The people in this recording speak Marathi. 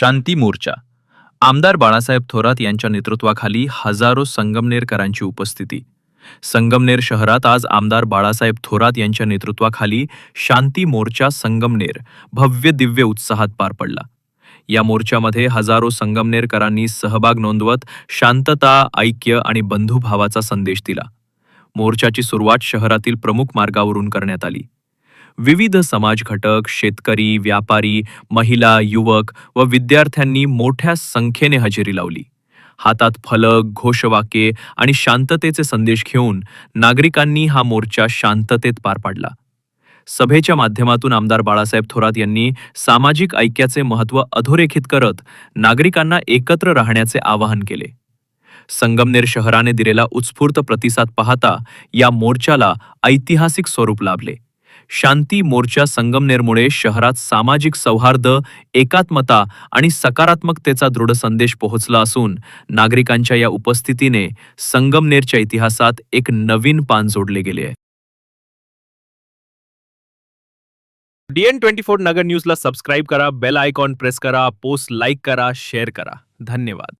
शांती मोर्चा. आमदार बाळासाहेब थोरात यांच्या नेतृत्वाखाली हजारो संगमनेरकरांची उपस्थिती. संगमनेर शहरात आज आमदार बाळासाहेब थोरात यांच्या नेतृत्वाखाली शांती मोर्चा संगमनेर भव्य दिव्य उत्साहात पार पडला. या मोर्चामध्ये हजारो संगमनेरकरांनी सहभाग नोंदवत शांतता ऐक्य आणि बंधुभावाचा संदेश दिला. मोर्चाची सुरुवात शहरातील प्रमुख मार्गावरून करण्यात आली. विविध समाज घटक शेतकरी व्यापारी महिला युवक व विद्यार्थ्यांनी मोठ्या संख्येने हजेरी लावली. हातात फलक घोषवाक्ये आणि शांततेचे संदेश घेऊन नागरिकांनी हा मोर्चा शांततेत पार पाडला. सभेच्या माध्यमातून आमदार बाळासाहेब थोरात यांनी सामाजिक ऐक्याचे महत्त्व अधोरेखित करत नागरिकांना एकत्र राहण्याचे आवाहन केले. संगमनेर शहराने दिलेला उत्स्फूर्त प्रतिसाद पाहता या मोर्चाला ऐतिहासिक स्वरूप लाभले. शांती मोर्चा संगमनेरमुळे शहरात सामाजिक सौहार्द एकात्मता आणि सकारात्मकतेचा दृढ संदेश पोहोचला असून नागरिकांच्या या उपस्थितीने संगमनेरच्या इतिहासात एक नवीन पान जोडले गेले आहे. डीएन ट्वेंटी फोर नगर न्यूजला सबस्क्राईब करा बेल आयकॉन प्रेस करा पोस्ट लाईक करा शेअर करा. धन्यवाद.